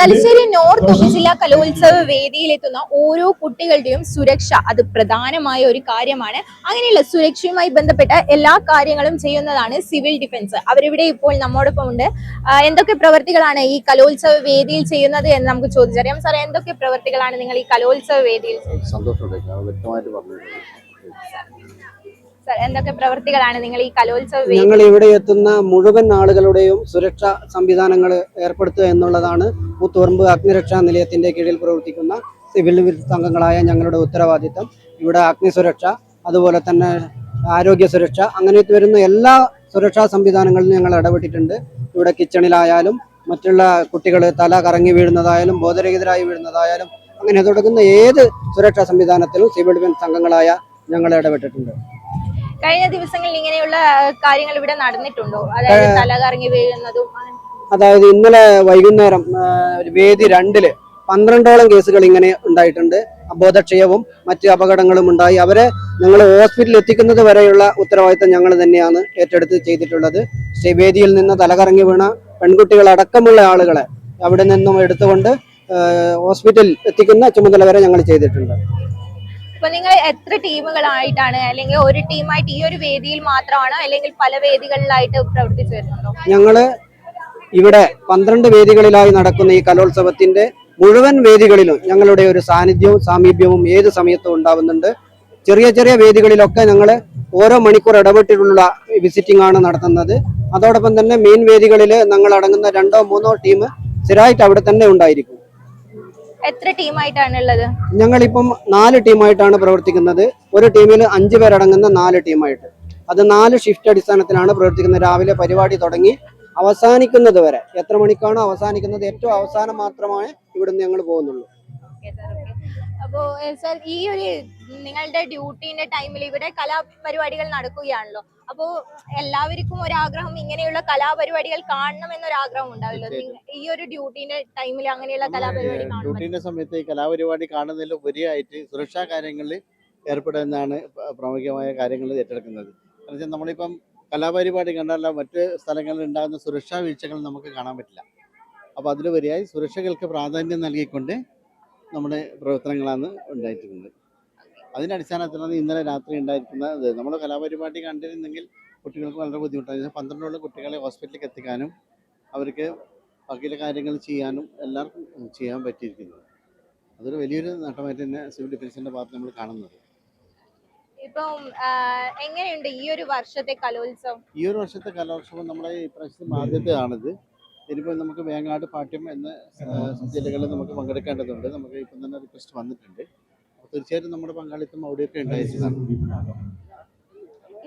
Thalassery north ഉപജില്ലാ കലോത്സവ വേദിയിലെത്തുന്ന ഓരോ കുട്ടികളുടെയും സുരക്ഷ അത് പ്രധാനമായ ഒരു കാര്യമാണ്. അങ്ങനെയുള്ള സുരക്ഷയുമായി ബന്ധപ്പെട്ട എല്ലാ കാര്യങ്ങളും ചെയ്യുന്നതാണ് സിവിൽ ഡിഫൻസ്. അവരിവിടെ ഇപ്പോൾ നമ്മോടൊപ്പം ഉണ്ട്. എന്തൊക്കെ പ്രവർത്തികളാണ് ഈ കലോത്സവ വേദിയിൽ ചെയ്യുന്നത് എന്ന് നമുക്ക് ചോദിച്ചറിയാം. സാർ എന്തൊക്കെ പ്രവർത്തികളാണ് നിങ്ങൾ ഈ കലോത്സവ വേദിയിൽ വ്യക്തമായിട്ട് പറഞ്ഞു എന്തൊക്കെ പ്രവൃത്തികളാണ് നിങ്ങൾ ഈ കലോത്സവം ഞങ്ങൾ ഇവിടെ എത്തുന്ന മുഴുവൻ ആളുകളുടെയും സുരക്ഷാ സംവിധാനങ്ങൾ ഏർപ്പെടുത്തുക എന്നുള്ളതാണ് പുത്തുറമ്പ് അഗ്നിരക്ഷാ നിലയത്തിന്റെ കീഴിൽ പ്രവർത്തിക്കുന്ന സിവിൽ അംഗങ്ങളായ ഞങ്ങളുടെ ഉത്തരവാദിത്തം. ഇവിടെ അഗ്നി സുരക്ഷ അതുപോലെ തന്നെ ആരോഗ്യ സുരക്ഷ അങ്ങനെ വരുന്ന എല്ലാ സുരക്ഷാ സംവിധാനങ്ങളിലും ഞങ്ങൾ ഇടപെട്ടിട്ടുണ്ട്. ഇവിടെ കിച്ചണിലായാലും മറ്റുള്ള കുട്ടികൾ തല കറങ്ങി വീഴുന്നതായാലും ബോധരഹിതരായി വീഴുന്നതായാലും അങ്ങനെ തുടങ്ങുന്ന ഏത് സുരക്ഷാ സംവിധാനത്തിലും സിവിൽ ഡിഫൻസ് അംഗങ്ങളായ ഞങ്ങൾ ഇടപെട്ടിട്ടുണ്ട്. കഴിഞ്ഞ ദിവസങ്ങളിൽ ഇങ്ങനെയുള്ള കാര്യങ്ങൾ ഇവിടെ നടന്നിട്ടുണ്ടോ? അതായത് തലകറങ്ങി വീഴുന്നതും അതായത് ഇന്നലെ വൈകുന്നേരം ഒരു വേദി രണ്ടിൽ പന്ത്രണ്ടോളം കേസുകൾ ഇങ്ങനെ ഉണ്ടായിട്ടുണ്ട്. അബോധക്ഷയവും മറ്റ് അപകടങ്ങളും ഉണ്ടായി. അവരെ ഞങ്ങൾ ഹോസ്പിറ്റലിൽ എത്തിക്കുന്നത് വരെയുള്ള ഉത്തരവാദിത്തം ഞങ്ങൾ തന്നെയാണ് ഏറ്റെടുത്ത് ചെയ്തിട്ടുള്ളത്. സ്റ്റേ വേദിയിൽ നിന്ന് തലകറങ്ങി വീണ പെൺകുട്ടികൾ അടക്കമുള്ള ആളുകളെ അവിടെ നിന്നും എടുത്തുകൊണ്ട് ഹോസ്പിറ്റലിൽ എത്തിക്കുന്ന ചുമതല വരെ ഞങ്ങൾ ചെയ്തിട്ടുണ്ട്. ഇപ്പൊ നിങ്ങൾ എത്ര ടീമുകളായിട്ടാണ് അല്ലെങ്കിൽ ഒരു ടീമായിട്ട് ഈ ഒരു വേദിയിൽ മാത്രമാണോ അല്ലെങ്കിൽ പല വേദികളിലായിട്ട് പ്രവർത്തിച്ചു വരുന്നുണ്ടോ? ഞങ്ങൾ ഇവിടെ പന്ത്രണ്ട് വേദികളിലായി നടക്കുന്ന ഈ കലോത്സവത്തിന്റെ മുഴുവൻ വേദികളിലും ഞങ്ങളുടെ ഒരു സാന്നിധ്യവും സാമീപ്യവും ഏത് സമയത്തും ഉണ്ടാവുന്നുണ്ട്. ചെറിയ ചെറിയ വേദികളിലൊക്കെ ഞങ്ങൾ ഓരോ മണിക്കൂർ ഇടപെട്ടിട്ടുള്ള വിസിറ്റിംഗ് ആണ് നടത്തുന്നത്. അതോടൊപ്പം തന്നെ മെയിൻ വേദികളിൽ ഞങ്ങൾ അടങ്ങുന്ന രണ്ടോ മൂന്നോ ടീം സ്ഥിരമായിട്ട് അവിടെ തന്നെ ഉണ്ടായിരിക്കും. എത്ര ടീമായിട്ടാണ് ഉള്ളത് ഞങ്ങളിപ്പം നാല് ടീമായിട്ടാണ് പ്രവർത്തിക്കുന്നത്. ഒരു ടീമിൽ അഞ്ചു പേരടങ്ങുന്ന നാല് ടീമായിട്ട്. അത് നാല് ഷിഫ്റ്റ് അടിസ്ഥാനത്തിലാണ് പ്രവർത്തിക്കുന്നത്. രാവിലെ പരിപാടി തുടങ്ങി അവസാനിക്കുന്നത് വരെ. എത്ര മണിക്കാണോ അവസാനിക്കുന്നത്? ഏറ്റവും അവസാനം മാത്രമാണ് ഇവിടുന്ന് ഞങ്ങൾ പോകുന്നുള്ളൂ. അപ്പോ സർ ഈ ഒരു നിങ്ങളുടെ ഡ്യൂട്ടീന്റെ ടൈമിൽ ഇവിടെ കലാപരിപാടികൾ നടക്കുകയാണല്ലോ. അപ്പോ എല്ലാവർക്കും ഒരാഗ്രഹം ഇങ്ങനെയുള്ള കലാപരിപാടികൾ കാണണം എന്നൊരാഗ്രഹം ഉണ്ടാവില്ലോ ഈ ഒരു ഡ്യൂട്ടീന്റെ ടൈമിൽ അങ്ങനെയുള്ള കലാപരിപാടി ഡ്യൂട്ടീന്റെ സമയത്ത് ഈ കലാപരിപാടി കാണുന്നതിൽ ഉപരിയായിട്ട് സുരക്ഷാ കാര്യങ്ങളിൽ ഏർപ്പെടുന്നതാണ് പ്ര- പ്രാമുഖ്യമായ കാര്യങ്ങൾ ഏറ്റെടുക്കുന്നത്. കാരണം നമ്മളിപ്പം കലാപരിപാടി കണ്ടല്ല മറ്റ് സ്ഥലങ്ങളിൽ ഉണ്ടാകുന്ന സുരക്ഷാ വീഴ്ചകൾ നമുക്ക് കാണാൻ പറ്റില്ല. അപ്പോൾ അതിലുപരിയായി സുരക്ഷകൾക്ക് പ്രാധാന്യം നൽകിക്കൊണ്ട് നമ്മുടെ പ്രവർത്തനങ്ങളാണ് ഉണ്ടായിട്ടുള്ളത് അതിന്റെ അടിസ്ഥാനത്തിലാണ് ഇന്നലെ രാത്രി ഉണ്ടായിരിക്കുന്നത് നമ്മൾ കലാപരിപാടി കണ്ടിരുന്നെങ്കിൽ കുട്ടികൾക്ക് വളരെ ബുദ്ധിമുട്ടാണ് പന്ത്രണ്ടോളം കുട്ടികളെ ഹോസ്പിറ്റലിലേക്ക് എത്തിക്കാനും അവർക്ക് ബാക്കിയുള്ള കാര്യങ്ങൾ ചെയ്യാനും എല്ലാവർക്കും ചെയ്യാൻ പറ്റിയിരിക്കുന്നത് അതൊരു വലിയൊരു നേട്ടമായിട്ട് തന്നെ സിവിൽ ഡിഫൻസിന്റെ ഭാഗത്ത് നമ്മൾ കാണുന്നത്. ഇപ്പം എങ്ങനെയുണ്ട് ഈ ഒരു വർഷത്തെ കലോത്സവം? ഈ ഒരു വർഷത്തെ കലോത്സവം നമ്മുടെ ഈ പ്രാവശ്യത്തെ ആദ്യത്തെയാണിത്. ഇനിയിപ്പോൾ നമുക്ക് വേങ്ങാട് പാട്യം എന്ന ജില്ലകളിൽ നമുക്ക് പങ്കെടുക്കേണ്ടതുണ്ട്. നമുക്ക് ഇപ്പം തന്നെ റിക്വസ്റ്റ് വന്നിട്ടുണ്ട്. തീർച്ചയായിട്ടും നമ്മുടെ പങ്കാളിത്തം അവിടെയൊക്കെ ഉണ്ടായിരിക്കുന്നതാണ്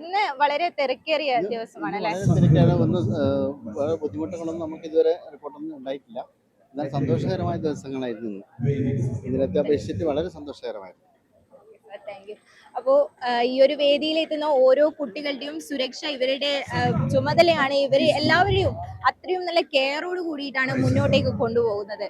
ഇന്ന് വളരെ തിരക്കേറിയ ദിവസമാണ് തിരക്കാണ് ഒന്നും വേറെ ബുദ്ധിമുട്ടുകളൊന്നും നമുക്ക് ഇതുവരെ റിപ്പോർട്ടൊന്നും ഉണ്ടായിട്ടില്ല. എന്നാൽ സന്തോഷകരമായ ദിവസങ്ങളായിരുന്നു ഇന്ന്. ഇതിനകത്തെ അപേക്ഷിച്ചിട്ട് വളരെ സന്തോഷകരമായിരുന്നു. താങ്ക് യു അപ്പോ ഈ ഒരു വേദിയിലെത്തുന്ന ഓരോ കുട്ടികളുടെയും സുരക്ഷ ഇവരുടെ ചുമതലയാണ് ഇവരെ എല്ലാവരെയും അത്രയും നല്ല കെയറോട് കൂടിയിട്ടാണ് മുന്നോട്ടേക്ക് കൊണ്ടുപോകുന്നത്.